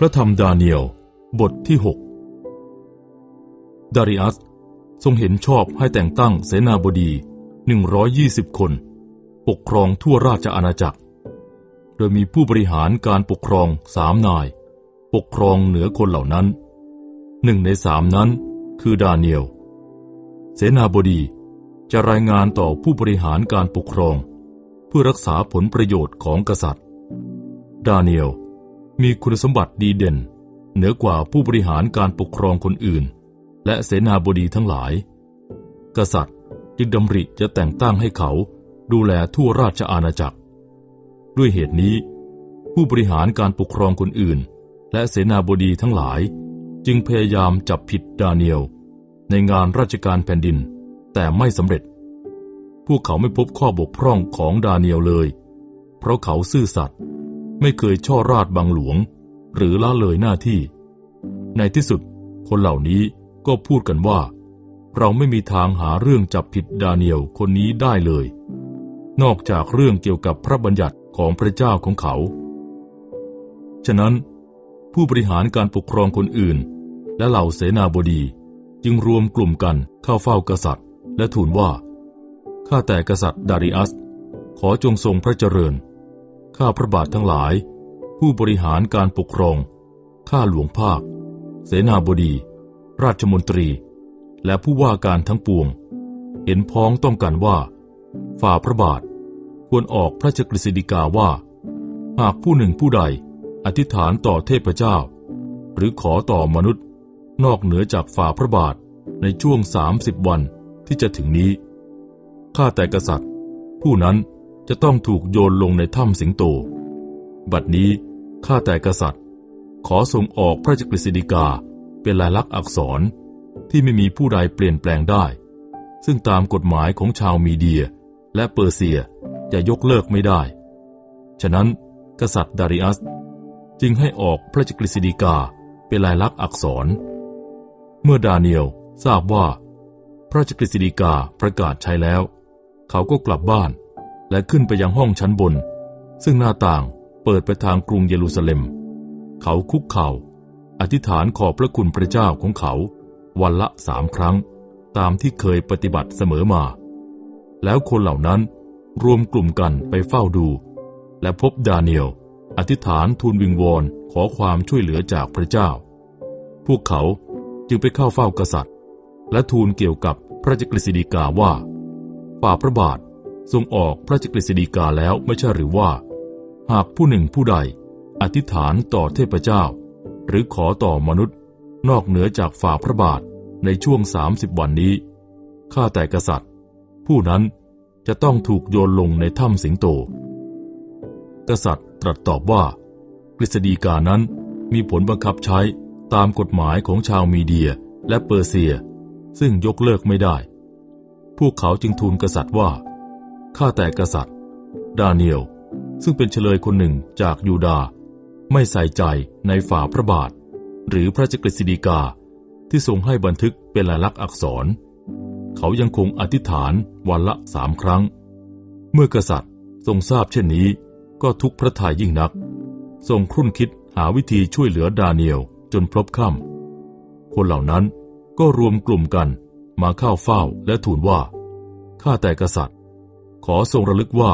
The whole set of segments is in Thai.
พระธรรมดาเนียล บทที่ 6 ดาริอัส ทรงเห็นชอบให้แต่งตั้งเสนาบดี 120 คน ปกครองทั่วราชอาณาจักร โดยมีผู้บริหารการปกครองสามนาย ปกครองเหนือคนเหล่านั้นหนึ่งในสามนั้นคือดาเนียล เสนาบดีจะรายงานต่อผู้บริหารการปกครอง เพื่อรักษาผลประโยชน์ของกษัตริย์ ดาเนียล มีคุณสมบัติดีเด่น เหนือกว่าผู้บริหารการปกครองคนอื่น และเสนาบดีทั้งหลาย กษัตริย์จึงดำริจะแต่งตั้งให้เขาดูแลทั่วราชอาณาจักร ด้วยเหตุนี้ ผู้บริหารการปกครองคนอื่น และเสนาบดีทั้งหลาย จึงพยายามจับผิดดาเนียลในงานราชการแผ่นดิน แต่ไม่สำเร็จ พวกเขาไม่พบข้อบกพร่องของดาเนียลเลย เพราะเขาซื่อสัตย์ ไม่เคยช่อราดบังหลวง หรือละเลยหน้าที่ ในที่สุด คนเหล่านี้ก็พูดกันว่า เราไม่มีทางหาเรื่องจับผิดดาเนียลคนนี้ได้เลย นอกจากเรื่องเกี่ยวกับพระบัญญัติของพระเจ้าของเขา ฉะนั้น ผู้บริหารการปกครองคนอื่น และเหล่าเสนาบดีจึงรวมกลุ่มกันเข้าเฝ้ากษัตริย์ และทูลว่าข้าแต่กษัตริย์ดาริอัส ขอจงทรงพระเจริญ ข้าพระบาททั้งหลาย ผู้บริหารการปกครอง ข้าหลวงภาค เสนาบดี ราชมนตรี และผู้ว่าการทั้งปวง เห็นพ้องต้องกันว่า ฝ่าพระบาท ควรออกพระราชกฤษฎีกาว่า หากผู้หนึ่งผู้ใดอธิษฐานต่อเทพเจ้า หรือขอต่อมนุษย์ นอกเหนือจากฝ่าพระบาทในช่วงสามสิบวันที่จะถึงนี้ ข้าแต่กษัตริย์ ผู้นั้น จะต้องถูกโยนลงในถ้ำสิงโต บัดนี้ข้าแต่กษัตริย์ ขอส่งออกพระราชกฤษฎีกาเป็นลายลักษณ์อักษรที่ไม่มีผู้ใดเปลี่ยนแปลงได้ ซึ่งตามกฎหมายของชาวมีเดียและเปอร์เซียจะยกเลิกไม่ได้ ฉะนั้นกษัตริย์ดาริอัส จึงให้ออกพระราชกฤษฎีกาเป็นลายลักษณ์อักษร เมื่อดาเนียลทราบว่า พระราชกฤษฎีกาประกาศใช้แล้ว เขาก็กลับบ้าน และขึ้นไปยังห้องชั้นบน ซึ่งหน้าต่างเปิดไปทางกรุงเยรูซาเล็ม เขาคุกเข่า อธิษฐานขอบพระคุณพระเจ้าของเขา วันละสามครั้ง ตามที่เคยปฏิบัติเสมอมา แล้วคนเหล่านั้นรวมกลุ่มกันไปเฝ้าดู และพบดาเนียลอธิษฐานทูลวิงวอนขอความช่วยเหลือจากพระเจ้า พวกเขาจึงไปเข้าเฝ้ากษัตริย์ และทูลเกี่ยวกับพระราชกฤษฎีกาว่า ฝ่าพระบาท ทรงออกพระราชกฤษฎีกาแล้วไม่ใช่หรือว่า หากผู้หนึ่งผู้ใด อธิษฐานต่อเทพเจ้า หรือขอต่อมนุษย์ นอกเหนือจากฝ่าพระบาทในช่วงสามสิบวันนี้ข้าแต่กษัตริย์ ผู้นั้นจะต้องถูกโยนลงในถ้ำสิงโต กษัตริย์ตรัสตอบว่ากฤษฎีกานั้นมีผลบังคับใช้ตามกฎหมายของชาวมีเดียและเปอร์เซีย ซึ่งยกเลิกไม่ได้ พวกเขาจึงทูลกษัตริย์ว่า ข้าแต่กษัตริย์ ดาเนียล ซึ่งเป็นเฉลยคนหนึ่งจากยูดา ไม่ใส่ใจในฝ่าพระบาท หรือพระจักรสิดีกา ที่ทรงให้บันทึกเป็นลายลักษณ์อักษร เขายังคงอธิษฐานวันละสามครั้ง เมื่อกษัตริย์ทรงทราบเช่นนี้ ก็ทุกพระทัยยิ่งนัก ทรงครุ่นคิดหาวิธีช่วยเหลือดาเนียลจนพลบค่ำคนเหล่านั้นก็รวมกลุ่มกันมาเข้าเฝ้าและทูลว่า ข้าแต่กษัตริย์ ขอทรงระลึกว่า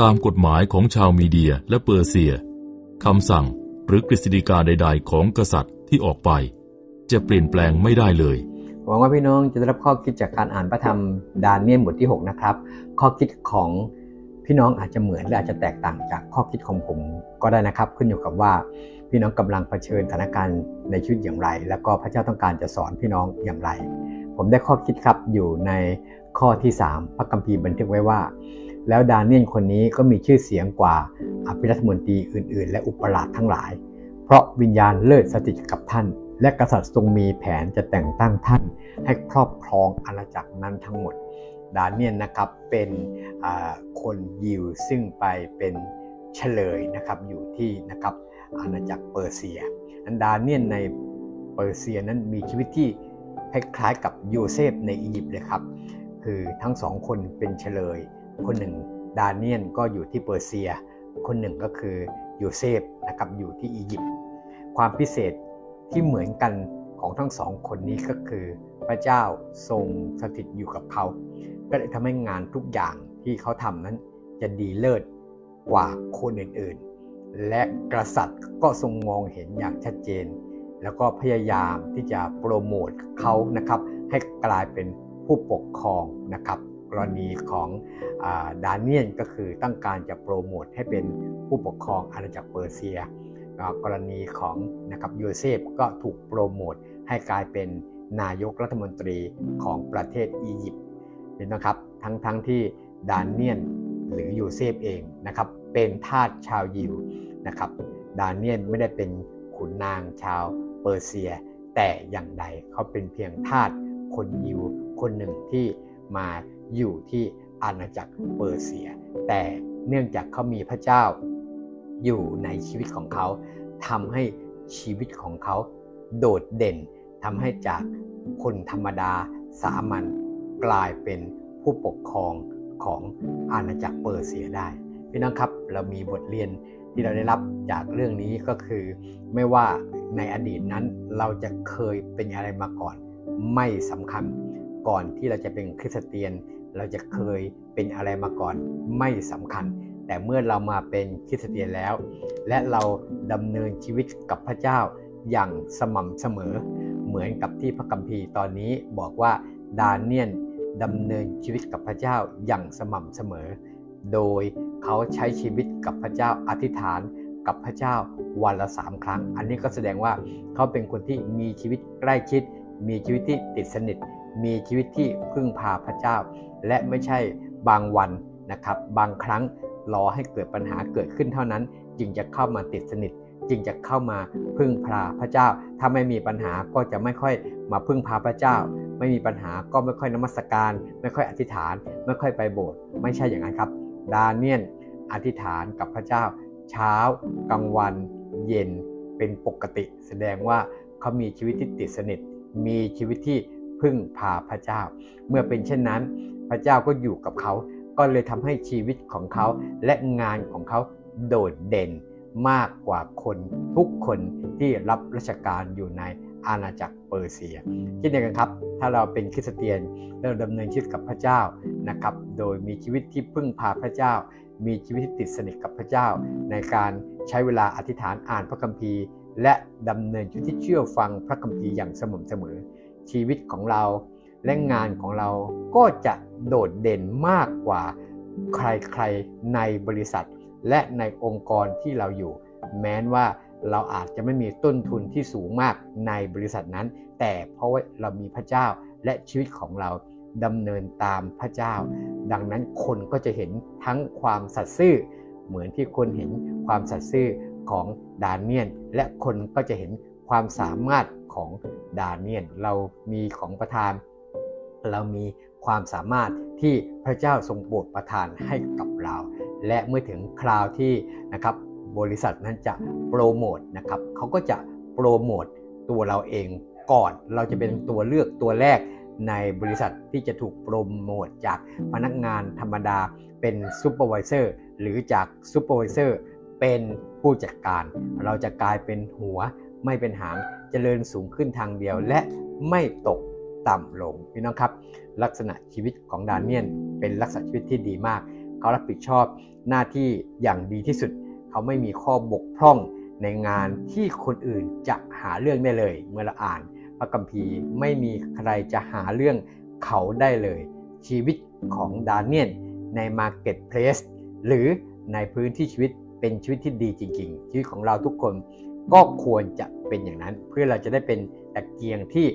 ตามกฎหมายของชาวมีเดียและเปอร์เซียคำสั่งหรือกฤษฎีกาใด ๆ ของกษัตริย์ที่ออกไป จะเปลี่ยนแปลงไม่ได้เลยหวังว่าพี่น้องจะได้รับข้อคิดจากการอ่านพระธรรมดานเนียลบทที่ 6 นะครับ ข้อคิดของพี่น้องอาจจะเหมือนหรืออาจจะแตกต่างจากข้อคิดของผมก็ได้นะครับ ขึ้นอยู่กับว่าพี่น้องกำลังเผชิญสถานการณ์ในชีวิตอย่างไร แล้วก็พระเจ้าต้องการจะสอนพี่น้องอย่างไร ผมได้ข้อคิดครับอยู่ใน ข้อที่ 3 พระคัมภีร์บันทึกไว้ว่า แล้วดาเนียลคนนี้ก็มีชื่อเสียงกว่าอภิรัฐมนตรีอื่น ๆ และอุปราชทั้งหลาย เพราะวิญญาณเลิศสถิตกับท่าน และกษัตริย์ทรงมีแผนจะแต่งตั้งท่าน ให้ครอบครองอาณาจักรนั้นทั้งหมด ดาเนียลนะครับเป็นคนยิวซึ่งไปเป็นเฉลยนะครับอยู่ที่นะครับอาณาจักรเปอร์เซีย อันดาเนียลในเปอร์เซียนั้นมีชีวิตที่คล้ายๆกับโยเซฟในอียิปต์เลยครับ คือทั้งสองคนเป็นเฉลย คนหนึ่งดาเนียนก็อยู่ที่เปอร์เซีย คนหนึ่งก็คือโยเซฟนะครับอยู่ที่อียิปต์ความพิเศษที่เหมือนกันของทั้งสองคนนี้ก็คือพระเจ้าทรงสถิตอยู่กับเขา ก็เลยทำให้งานทุกอย่างที่เขาทำนั้นจะดีเลิศกว่าคนอื่นๆ และกษัตริย์ก็ทรงมองเห็นอย่างชัดเจน แล้วก็พยายามที่จะโปรโมทเขานะครับ ให้กลายเป็น ผู้ปกครองนะครับ กรณีของดานเนียนก็คือต้องการจะโปรโมทให้เป็นผู้ปกครองอาณาจักรเปอร์เซีย กรณีของนะครับโยเซฟก็ถูกโปรโมทให้กลายเป็นนายกรัฐมนตรีของประเทศอียิปต์เห็นไหมครับทั้งทั้งที่ดานเนียนหรือโยเซฟเองนะครับเป็นทาสชาวยิวนะครับดานเนียนไม่ได้เป็นขุนนางชาวเปอร์เซีย แต่อย่างใดเขาเป็นเพียงทาส คนยิวคนหนึ่งที่มาอยู่ที่อาณาจักรเปอร์เซีย แต่เนื่องจากเขามีพระเจ้าอยู่ในชีวิตของเขาทำให้ชีวิตของเขาโดดเด่นทำให้จากคนธรรมดาสามัญกลายเป็นผู้ปกครองของอาณาจักรเปอร์เซียได้พี่น้องครับเรามีบทเรียนที่เราได้รับจากเรื่องนี้ก็คือ ไม่ว่าในอดีตนั้นเราจะเคยเป็นอะไรมาก่อน ไม่สำคัญ ก่อนที่เราจะเป็นคริสเตียน เราจะเคยเป็นอะไรมาก่อนไม่สำคัญ แต่เมื่อเรามาเป็นคริสเตียนแล้ว และเราดำเนินชีวิตกับพระเจ้าอย่างสม่ำเสมอ เหมือนกับที่พระคัมภีร์ตอนนี้บอกว่าดาเนียนดำเนินชีวิตกับพระเจ้าอย่างสม่ำเสมอ โดยเขาใช้ชีวิตกับพระเจ้าอธิษฐานกับพระเจ้าวันละสามครั้ง อันนี้ก็แสดงว่าเขาเป็นคนที่มีชีวิตใกล้ชิด มีชีวิตที่ติดสนิท มีชีวิตที่พึ่งพาพระเจ้า และไม่ใช่บางวันนะครับ บางครั้งรอให้เกิดปัญหาเกิดขึ้นเท่านั้น จึงจะเข้ามาติดสนิท จึงจะเข้ามาพึ่งพาพระเจ้า ถ้าไม่มีปัญหาก็จะไม่ค่อยมาพึ่งพาพระเจ้า ไม่มีปัญหาก็ไม่ค่อยนมัสการ ไม่ค่อยอธิษฐาน ไม่ค่อยไปโบสถ์ไม่ใช่อย่างนั้นครับ ดาเนียนอธิษฐานกับพระเจ้า เช้ากลางวัน เย็นเป็นปกติ แสดงว่าเขามีชีวิตที่ติดสนิท มีชีวิตที่พึ่งพาพระเจ้า เมื่อเป็นเช่นนั้น พระเจ้าก็อยู่กับเขา ก็เลยทำให้ชีวิตของเขาและงานของเขาโดดเด่นมากกว่าคนทุกคนที่รับราชการอยู่ในอาณาจักรเปอร์เซียเช่นเดียวกันครับ ถ้าเราเป็นคริสเตียนเราดำเนินชีวิตกับพระเจ้านะครับ โดยมีชีวิตที่พึ่งพาพระเจ้า มีชีวิตที่ติดสนิทกับพระเจ้า ในการใช้เวลาอธิษฐานอ่านพระคัมภีร์ และดำเนินชีวิตที่เชื่อฟังพระคัมภีร์อย่างสม่ำเสมอ ชีวิตของเราและงานของเราก็จะโดดเด่นมากกว่าใครๆในบริษัท และในองค์กรที่เราอยู่ แม้ว่าเราอาจจะไม่มีต้นทุนที่สูงมากในบริษัทนั้น แต่เพราะว่าเรามีพระเจ้าและชีวิตของเราดำเนินตามพระเจ้า ดังนั้นคนก็จะเห็นทั้งความสัตย์ซื่อ เหมือนที่คนเห็นความสัตย์ซื่อ ของดานเนียน และคนก็จะเห็นความสามารถของดานเนียน เรามีของประทาน เรามีความสามารถที่พระเจ้าทรงโปรดประทานให้กับเรา และเมื่อถึงคราวที่นะครับบริษัทนั้นจะโปรโมทนะครับเขาก็จะโปรโมทตัวเราเองก่อน เราจะเป็นตัวเลือกตัวแรกในบริษัทที่จะถูกโปรโมทจากพนักงานธรรมดาเป็นซูเปอร์วิเซอร์หรือจากซูเปอร์วิเซอร์ เป็นผู้จัดการ เราจะกลายเป็นหัวไม่เป็นหางเจริญสูงขึ้นทางเดียวและไม่ตกต่ำลงพี่น้องครับ ลักษณะชีวิตของดานเนียนเป็นลักษณะชีวิตที่ดีมาก เขารับผิดชอบหน้าที่อย่างดีที่สุด เขาไม่มีข้อบกพร่องในงานที่คนอื่นจะหาเรื่องได้เลย เมื่อเราอ่านพระคัมภีร์ไม่มีใครจะหาเรื่องเขาได้เลย ชีวิตของดานเนียนในมาร์เก็ตเพลสหรือในพื้นที่ชีวิต เป็นชีวิตที่ดีจริง ๆ ชีวิตของเราทุกคนก็ควรจะเป็นอย่างนั้น เพื่อเราจะได้เป็นตะเกียงที่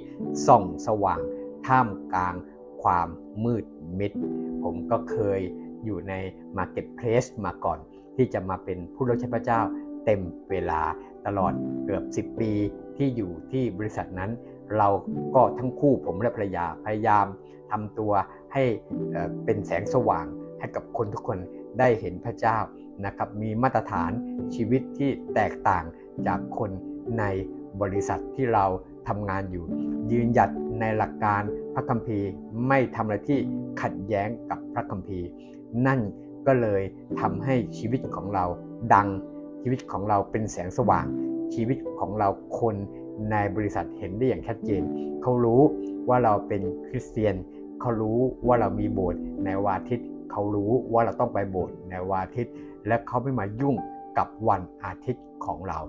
ส่องสว่างท่ามกลางความมืดมิด ผมก็เคยอยู่ใน Marketplace มาก่อน ที่จะมาเป็นผู้รับใช้พระเจ้าเต็มเวลาตลอดเกือบ 10 ปีที่อยู่ที่บริษัทนั้น เราก็ทั้งคู่ผมและภรรยาพยายามทำตัวให้เป็นแสงสว่างให้กับคนทุกคน ได้เห็นพระเจ้านะครับมีมาตรฐานชีวิตที่แตกต่างจากคนในบริษัทที่เราทำงานอยู่ ยืนหยัดในหลักการพระคัมภีร์ไม่ทำอะไรที่ขัดแย้งกับพระคัมภีร์ นั่นก็เลยทำให้ชีวิตของเราดังชีวิตของเราเป็นแสงสว่าง ชีวิตของเราคนในบริษัทเห็นได้อย่างชัดเจน เขารู้ว่าเราเป็นคริสเตียน เขารู้ว่าเรามีโบสถ์ในวาทิตย์ เขารู้ว่าเราต้องไปโบสถ์ในวอาทิตย์ และเขาไม่มายุ่งกับวันอาทิตย์ของเรา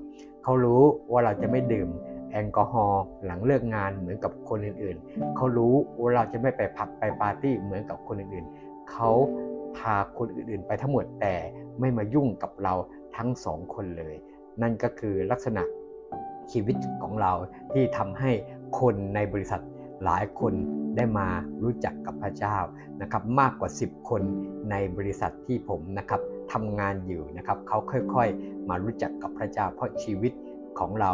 เขารู้ว่าเราจะไม่ดื่มแอลกอฮอล์หลังเลิกงานเหมือนกับคนอื่นๆ เขารู้ว่าเราจะไม่ไปผับไปปาร์ตี้เหมือนกับคนอื่นๆ เขาพาคนอื่นๆ ไปทั้งหมดแต่ไม่มายุ่งกับเราทั้งสองคนเลย นั่นก็คือลักษณะชีวิตของเราที่ทำให้คนในบริษัท หลายคนได้มารู้จักกับพระเจ้านะครับมากกว่า 10 คนในบริษัทที่ผมนะครับทำงานอยู่นะครับเขาค่อยๆ มารู้จักกับพระเจ้า เพราะชีวิตของเรา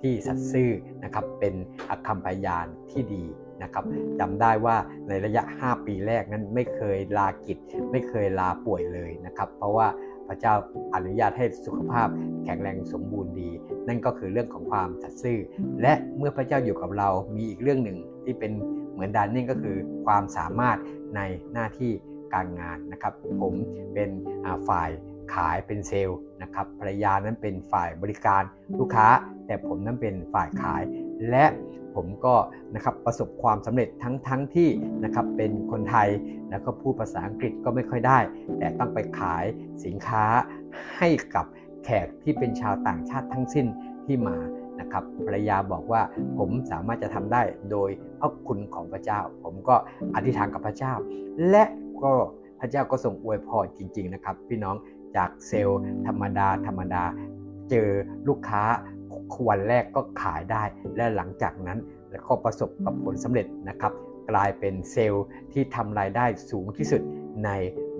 ที่สัตย์ซื่อนะครับเป็นอัคคพยานที่ดีนะครับจำได้ว่าในระยะ 5 ปีแรกนั้นไม่เคยลากิจ ไม่เคยลาป่วยเลยนะครับ เพราะว่า พระเจ้าอนุญาตให้สุขภาพแข็งแรงสมบูรณ์ดี นั่นก็คือเรื่องของความสัตย์ซื่อ และเมื่อพระเจ้าอยู่กับเรามีอีกเรื่องหนึ่งที่เป็นเหมือนดานนี่งก็คือความสามารถในหน้าที่การงานนะครับ ผมเป็นฝ่ายขายเป็นเซลล์นะครับภรรยานั้นเป็นฝ่ายบริการลูกค้า แต่ผมนั้นเป็นฝ่ายขายและ ผมก็นะครับประสบความสำเร็จทั้งทั้งที่นะครับเป็นคนไทยแล้วก็พูดภาษาอังกฤษก็ไม่ค่อยได้ แต่ต้องไปขายสินค้าให้กับแขกที่เป็นชาวต่างชาติทั้งสิ้นที่มานะครับภรรยาบอกว่าผมสามารถจะทำได้โดยพระคุณของพระเจ้า ผมก็อธิษฐานกับพระเจ้า และก็พระเจ้าก็ส่งอวยพรจริง ๆ นะครับ พี่น้องจากเซลล์ธรรมดาธรรมดา เจอลูกค้า วันแรกก็ขายได้ และหลังจากนั้นแล้วก็ประสบกับผลสำเร็จนะครับ กลายเป็นเซลล์ที่ทำรายได้สูงที่สุดใน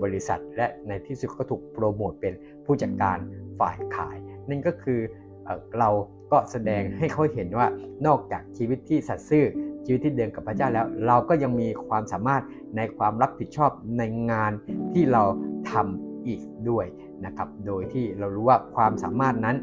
บริษัท และในที่สุดก็ถูกโปรโมทเป็นผู้จัดการฝ่ายขาย นั่นก็คือเราก็แสดงให้เขาเห็นว่านอกจากชีวิตที่สัตย์ซื่อชีวิตที่เดินกับพระเจ้าแล้ว เราก็ยังมีความสามารถในความรับผิดชอบในงานที่เราทำอีกด้วยนะครับ โดยที่เรารู้ว่าความสามารถนั้น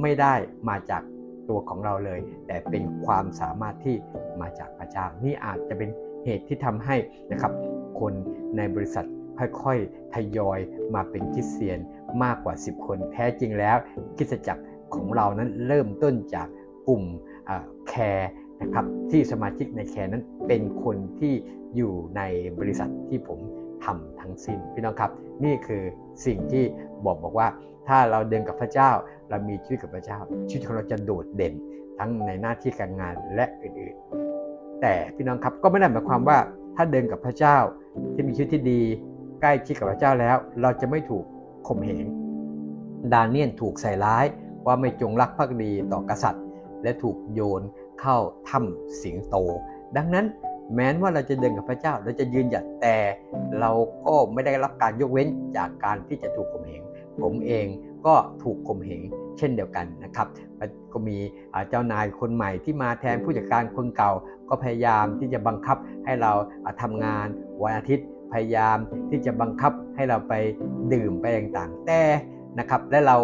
ไม่ได้มาจากตัวของเราเลย แต่เป็นความสามารถที่มาจากพระเจ้านี่อาจจะเป็นเหตุที่ทำให้นะครับ คนในบริษัทค่อยๆทยอยมาเป็นคริสเตียนมากกว่า 10 คนแท้จริงแล้วคริสตจักรของเรานั้นเริ่มต้นจากกลุ่มแคร์นะครับที่สมาชิกในแคร์นั้นเป็นคนที่อยู่ในบริษัทที่ผม ทำทั้งสิ้นพี่น้องครับนี่คือสิ่งที่บอกบอกว่า ถ้าเราเดินกับพระเจ้า เรามีชีวิตกับพระเจ้า ชีวิตของเราจะโดดเด่นทั้งในหน้าที่การงานและอื่นๆ แต่พี่น้องครับก็ไม่ได้หมายความว่าถ้าเดินกับพระเจ้าที่มีชีวิตที่ดี ใกล้ชิดกับพระเจ้าแล้ว เราจะไม่ถูกข่มเหงดาเนียนถูกใส่ร้ายว่าไม่จงรักภักดีต่อกษัตริย์ และถูกโยนเข้าถ้ำสิงโต ดังนั้น แม้ว่าเราจะเดินกับพระเจ้าเราจะยืนหยัดแต่เราก็ไม่ได้รับการยกเว้นจากการที่จะถูกข่มเหงผมเองก็ถูกข่มเหงเช่นเดียวกันนะครับก็มีเจ้านายคนใหม่ที่มาแทนผู้จัดการคนเก่า ก็พยายามที่จะบังคับให้เราทำงานวันอาทิตย์พยายามที่จะบังคับให้เราไปดื่มไปต่างๆ แต่นะครับและเรา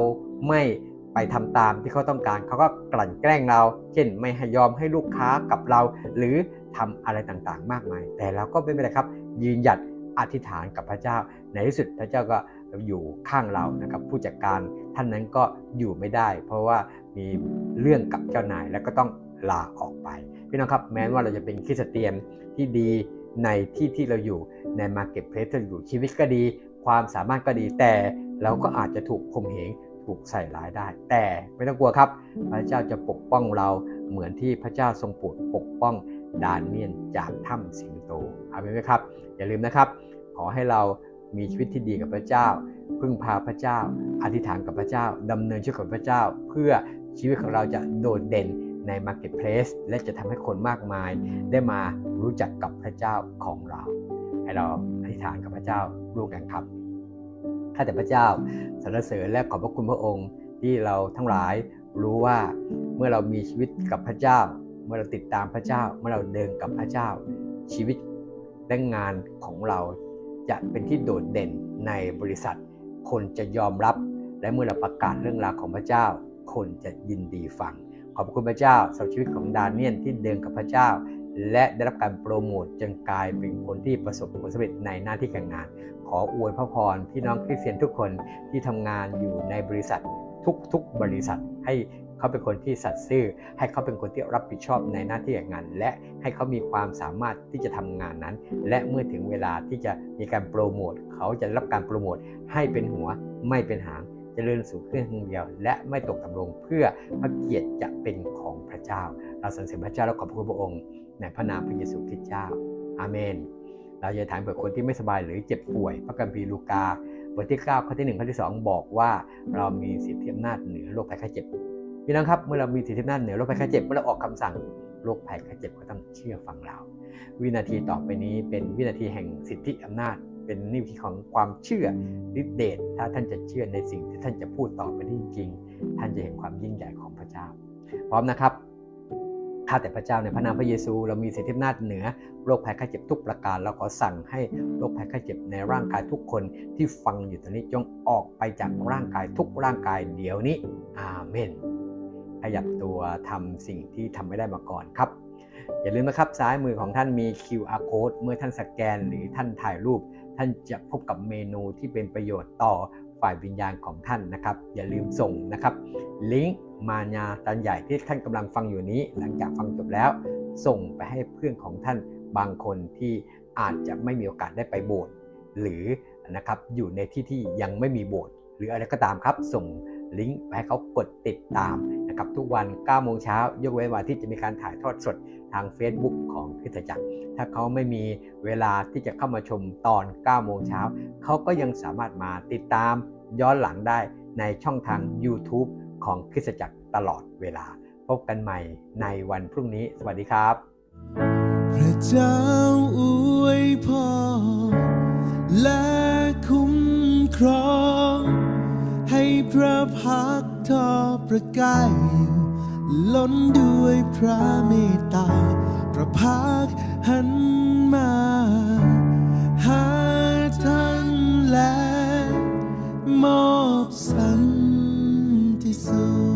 ไม่ไปทำตามที่เขาต้องการเขาก็กลั่นแกล้งเรา เช่นไม่ให้ยอมให้ลูกค้ากับเรา หรือ ทำอะไรต่างๆ มากมาย แต่เราก็ไม่เป็นไรครับ ยืนหยัดอธิษฐานกับพระเจ้า ในที่สุดพระเจ้าก็อยู่ข้างเรานะครับ ผู้จัดการท่านนั้นก็อยู่ไม่ได้ เพราะว่ามีเรื่องกับเจ้านายแล้วก็ต้องลาออกไปพี่น้องครับแม้ว่าเราจะเป็นคริสเตียนที่ดีในที่ที่เราอยู่ในมาร์เก็ตเพลสเราอยู่ชีวิตก็ดี ความสามารถก็ดี แต่เราก็อาจจะถูกข่มเหงถูกใส่ร้ายได้ แต่ไม่ต้องกลัวครับ พระเจ้าจะปกป้องเราเหมือนที่พระเจ้าทรงโปรดปกป้อง ดานเนียนจากถ้ำสิงโตอาเมนไหมครับ อย่าลืมนะครับ ขอให้เรามีชีวิตที่ดีกับพระเจ้า พึ่งพาพระเจ้า อธิษฐานกับพระเจ้าดำเนินชีวิตกับพระเจ้า เพื่อชีวิตของเราจะโดดเด่นใน Marketplace และจะทำให้คนมากมายได้มารู้จักกับพระเจ้าของเรา ให้เราอธิษฐานกับพระเจ้าร่วมกันครับข้าแต่พระเจ้าสรรเสริญและขอบพระคุณพระองค์ที่เราทั้งหลายรู้ว่าเมื่อเรามีชีวิตกับพระเจ้า เมื่อเราติดตามพระเจ้าเมื่อเราเดินกับพระเจ้า ชีวิตและงานของเราจะเป็นที่โดดเด่นในบริษัท คนจะยอมรับ และเมื่อเราประกาศเรื่องราวของพระเจ้า คนจะยินดีฟัง ขอบคุณพระเจ้าสำหรับชีวิตของดาเนียนที่เดินกับพระเจ้า และได้รับการโปรโมทจนกลายเป็นคนที่ประสบผลสำเร็จในหน้าที่การงาน ขออวยพระพรพี่น้องคริสเตียนทุกคนที่ทำงานอยู่ในบริษัททุกๆบริษัทให้ เขาเป็นคนที่สัตย์ซื่อ ให้เขาเป็นคนที่รับผิดชอบในหน้าที่การงาน และให้เขามีความสามารถที่จะทำงานนั้น และเมื่อถึงเวลาที่จะมีการโปรโมทเขาจะรับการโปรโมทให้เป็นหัวไม่เป็นหางเจริญสู่เครื่องเดียว และไม่ตกต่ำลงเพื่อพระเกียรติจะเป็นของพระเจ้า เราสรรเสริญพระเจ้าและขอบคุณพระองค์ในพระนามพระเยซูคริสต์เจ้า อาเมน เราจะถามเผื่อคนที่ไม่สบายหรือเจ็บป่วย พระคัมภีลูกาบทที่ 9 ข้อที่ 1 ข้อที่ 2 บอกว่า เรามีสิทธิอำนาจเหนือโรคภัยไข้เจ็บ พี่น้องครับเมื่อเรามีสิทธิอำนาจเหนือโรคภัยไข้เจ็บเมื่อเราออกคำสั่งโรคภัยไข้เจ็บก็ต้องเชื่อฟังเรา วินาทีต่อไปนี้เป็นวินาทีแห่งสิทธิอำนาจ เป็นนิวิธีของความเชื่อฤทธิเดชถ้าท่านจะเชื่อในสิ่งที่ท่านจะพูดต่อไปนี้จริง ท่านจะเห็นความยิ่งใหญ่ของพระเจ้า พร้อมนะครับข้าแต่พระเจ้าในพระนามพระเยซูเรามีสิทธิอำนาจเหนือโรคภัยไข้เจ็บทุกประการเราขอสั่งให้โรคภัยไข้เจ็บในร่างกายทุกคนที่ฟังอยู่ตอนนี้จงออกไปจากร่างกายทุกร่างกายเดี๋ยวนี้อาเมน ขยับตัวทำสิ่งที่ทำไม่ได้มาก่อนครับ อย่าลืมนะครับซ้ายมือของท่านมี QR code เมื่อท่านสแกนหรือท่านถ่ายรูป ท่านจะพบกับเมนูที่เป็นประโยชน์ต่อฝ่ายวิญญาณของท่านนะครับ อย่าลืมส่งนะครับ ลิงก์มาญาตันใหญ่ที่ท่านกำลังฟังอยู่นี้ หลังจากฟังจบแล้ว ส่งไปให้เพื่อนของท่านบางคนที่อาจจะไม่มีโอกาสได้ไปโบสถ์หรือนะครับอยู่ในที่ที่ยังไม่มีโบสถ์หรืออะไรก็ตามครับ ส่งลิงก์ไปให้เขากดติดตาม นะครับทุกวัน 9 โมงเช้ายกเว้นวันที่จะมีการถ่ายทอดสดทาง Facebook ของคริสตจักร ถ้าเขาไม่มีเวลาที่จะเข้ามาชมตอน 9 โมงเช้า เขาก็ยังสามารถมาติดตามย้อนหลังได้ในช่องทาง YouTube ของคริสตจักรตลอดเวลา พบกันใหม่ในวันพรุ่งนี้ สวัสดีครับ พระเจ้าอวยพร ระพักทอประกายอยู่ล้นด้วยพระเมตตา พระพักหันมา หาท่านและมอบสันติสุข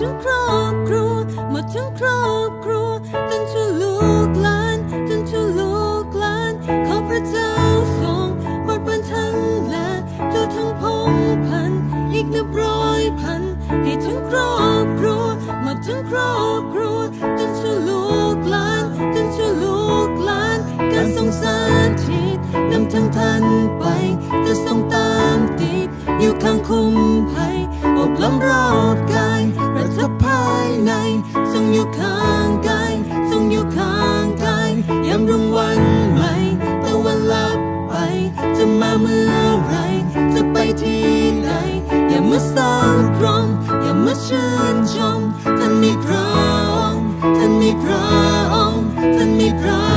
ให้ทั้งครอบครัว หมดทั้งครอบครัวจนชั่วลูกหลานจนชั่วลูกหลานข้าพระเจ้าทรงโปรดบันทันและทุกทั้งพงพัน อีกนับร้อยพัน ให้ทั้งครอบครัว หมดทั้งครอบครัวจนชั่วลูกหลานจนชั่วลูกหลาน การทรงสาธิตนำทั้งท่านไป อยู่ข้างกายทรงอยู่ข้างกายยามรุ่งวันใหม่ตะวันลับไป จะมาเมื่อไร จะไปที่ไหน อย่ามาเศร้าตรมอย่ามาชื่นชมท่านมีพระองค์ท่านมีพระองค์ท่านมีพระ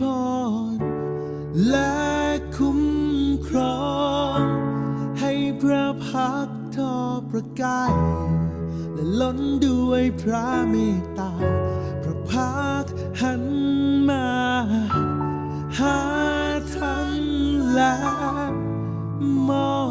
พร และคุ้มครอง ให้พระพักทอประกาย และล้นด้วยพระเมตตา พระพักหันมา หาท่านและมอง